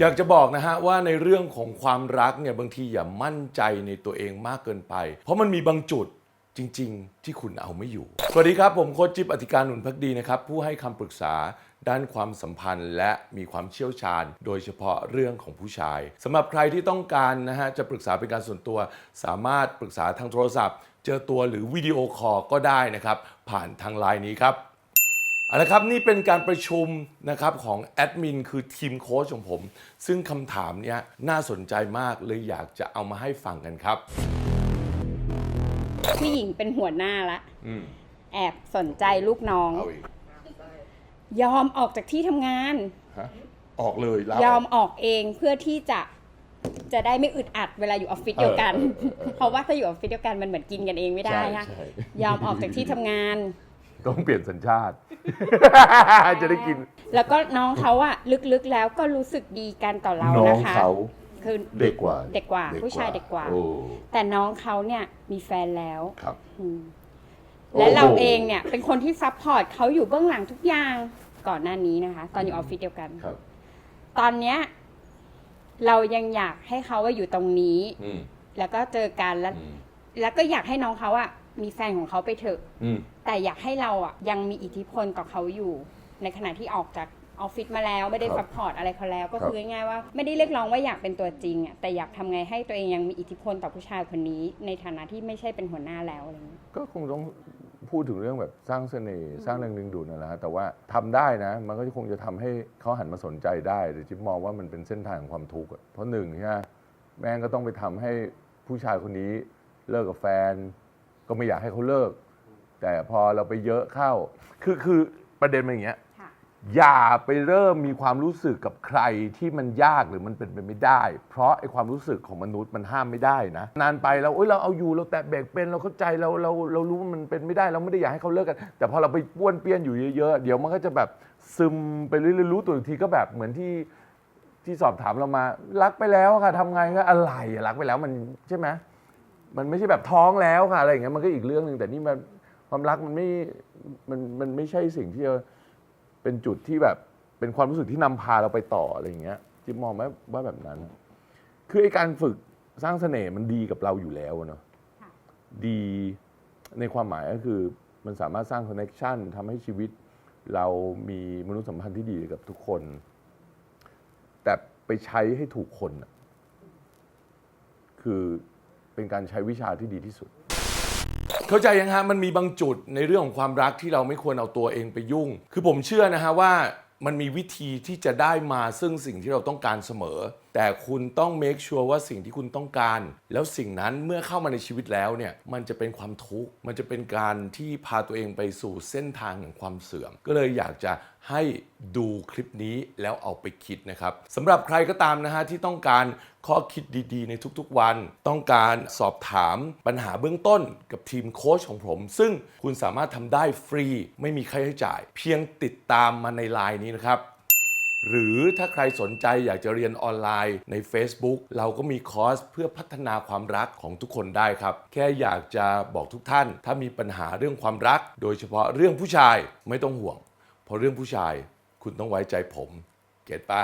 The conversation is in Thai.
อยากจะบอกนะฮะว่าในเรื่องของความรักเนี่ยบางทีอย่ามั่นใจในตัวเองมากเกินไป เพราะมันมีบางจุดจริง ๆ ที่คุณเอาไม่อยู่ สวัสดีครับ ผมโคชจิ๊บอธิการหนุนพักดีนะครับ ผู้ให้คำปรึกษาด้านความสัมพันธ์และมีความเชี่ยวชาญ โดยเฉพาะเรื่องของผู้ชายสำหรับใครที่ต้องการนะฮะจะปรึกษาเป็นการส่วนตัว สามารถปรึกษาทางโทรศัพท์ เจอตัวหรือวิดีโอคอลก็ได้นะครับ ผ่านทางไลน์นี้ครับ เอาละครับนี่เป็นการประชุมนะครับของแอดมินคือทีมโค้ชของผม ซึ่งคำถามเนี้ยน่าสนใจมากเลยอยากจะเอามาให้ฟังกันครับผู้หญิงเป็นหัวหน้าละ อืมแอบสนใจลูกน้อง เอาอีกยอมออกจากที่ทำงาน ฮะออกเลยลายอมออกเองเพื่อที่จะจะได้ไม่อึดอัดเวลาอยู่ออฟฟิศเดียวกัน เออเออเออเพราะว่าถ้าอยู่ออฟฟิศเดียวกันมันเหมือนกินกันเองไม่ได้ใช่ค่ะใช่ ยอมออกจากที่ทำงาน ต้องเปลี่ยนสัญชาติ จะได้กินแล้วก็น้องเขาอะลึกๆแล้วก็รู้สึกดีกันต่อเราน้องนะคะ เขาคือเด็กกว่า เด็กกว่า ผู้ชายเด็กกว่า โอ้แต่น้องเขาเนี่ยมีแฟนแล้วครับ อืมโอ้และเราเองเนี่ยเป็นคนที่ซัพพอร์ตเขาอยู่เบื้องหลังทุกอย่างก่อนหน้านี้นะคะ ตอนอยู่ออฟฟิศเดียวกัน ครับ ตอนเนี้ยเรายังอยากให้เขาว่าอยู่ตรงนี้ อืมแล้วก็เจอกันแล้ว อืมแล้วก็อยากให้น้องเขาอะ มีแฟนของเขาไปเถอะ อืม แต่อยากให้เราอะยังมีอิทธิพลต่อเขาอยู่ ในขณะที่ออกจากออฟฟิศมาแล้วไม่ได้ครับซัพพอร์ตอะไรเขาแล้ว ก็ครับคือง่ายๆว่าไม่ได้เรียกร้องว่าอยากเป็นตัวจริงอะแต่อยากทำไงให้ตัวเองยังมีอิทธิพลต่อผู้ชายคนนี้ ในฐานะที่ไม่ใช่เป็นหัวหน้าแล้วอะไรอย่างเงี้ย ก็คงต้องพูดถึงเรื่องแบบสร้างเสน่ห์สร้างแรงดึงดูดนั่นแหละฮะแต่ว่าทำได้นะ มันก็คงจะทำให้เขาหันมาสนใจได้แต่จิ๊บมองว่ามันเป็นเส้นทางของความทุกข์อะเพราะหนึ่งใช่ไหมแม่งก็ต้องไปทำให้ผู้ชายคนนี้เลิกกับแฟน ก็ไม่อยากให้เขาเลิก แต่พอเราไปเยอะเข้า คือคือประเด็นมันอย่างเงี้ยค่ะ อย่าไปเริ่มมีความรู้สึกกับใครที่มันยากหรือมันเป็นไปไม่ได้ เพราะไอ้ความรู้สึกของมนุษย์มันห้ามไม่ได้นะ นานไปเราโอ๊ยเราเอาอยู่เราแตะเบรกเป็นเราเข้าใจเราเราเรารู้ว่ามันเป็นไม่ได้เราไม่ได้อยากให้เขาเลิกกัน แต่พอเราไปป้วนเปี้ยนอยู่เยอะๆเดี๋ยวมันก็จะแบบซึมไปเรื่อยๆรู้ตัวอีกทีก็แบบเหมือนที่ที่สอบถามเรามา รักไปแล้วค่ะทำไงก็อะไรอะรักไปแล้วมันใช่ไหม มันไม่ใช่แบบท้องแล้วค่ะอะไรอย่างเงี้ยมันก็อีกเรื่องหนึ่งแต่นี่มันความรักมันไม่มันมันไม่ใช่สิ่งที่จะเป็นจุดที่แบบเป็นความรู้สึกที่นำพาเราไปต่ออะไรอย่างเงี้ยจิ๊บมองว่าว่าแบบนั้น คือไอ้การฝึกสร้างเสน่ห์มันดีกับเราอยู่แล้วอะเนาะค่ะ ดีในความหมายก็คือมันสามารถสร้างคอนเน็ชันทำให้ชีวิต เรามีมนุษยสัมพันธ์ที่ดีกับทุกคน แต่ไปใช้ให้ถูกคนอะคือ เป็นการใช้วิชาที่ดีที่สุด เข้าใจยังฮะมันมีบางจุดในเรื่องของความรักที่เราไม่ควรเอาตัวเองไปยุ่ง คือผมเชื่อนะฮะว่ามันมีวิธีที่จะได้มาซึ่งสิ่งที่เราต้องการเสมอ แต่คุณต้อง make sure ว่าสิ่งที่คุณต้องการ แล้วสิ่งนั้นเมื่อเข้ามาในชีวิตแล้วเนี่ย มันจะเป็นความทุกข์ มันจะเป็นการที่พาตัวเองไปสู่เส้นทางแห่งความเสื่อม ก็เลยอยากจะ ให้ดูคลิปนี้แล้วเอาไปคิดนะครับสำหรับใครก็ตามนะฮะที่ต้องการข้อคิดดีๆ ในทุกๆวัน ต้องการสอบถามปัญหาเบื้องต้นกับทีมโค้ชของผม ซึ่งคุณสามารถทำได้ฟรี ไม่มีค่าใช้จ่าย เพียงติดตามมาในไลน์นี้นะครับหรือถ้าใครสนใจอยากจะเรียนออนไลน์ใน Facebook เราก็มีคอร์สเพื่อพัฒนาความรักของทุกคนได้ครับ แค่อยากจะบอกทุกท่าน ถ้ามีปัญหาเรื่องความรัก โดยเฉพาะเรื่องผู้ชายไม่ต้องห่วง พราะเรื่องผู้ชายคุณต้องไว้ใจผม เก็ตปะ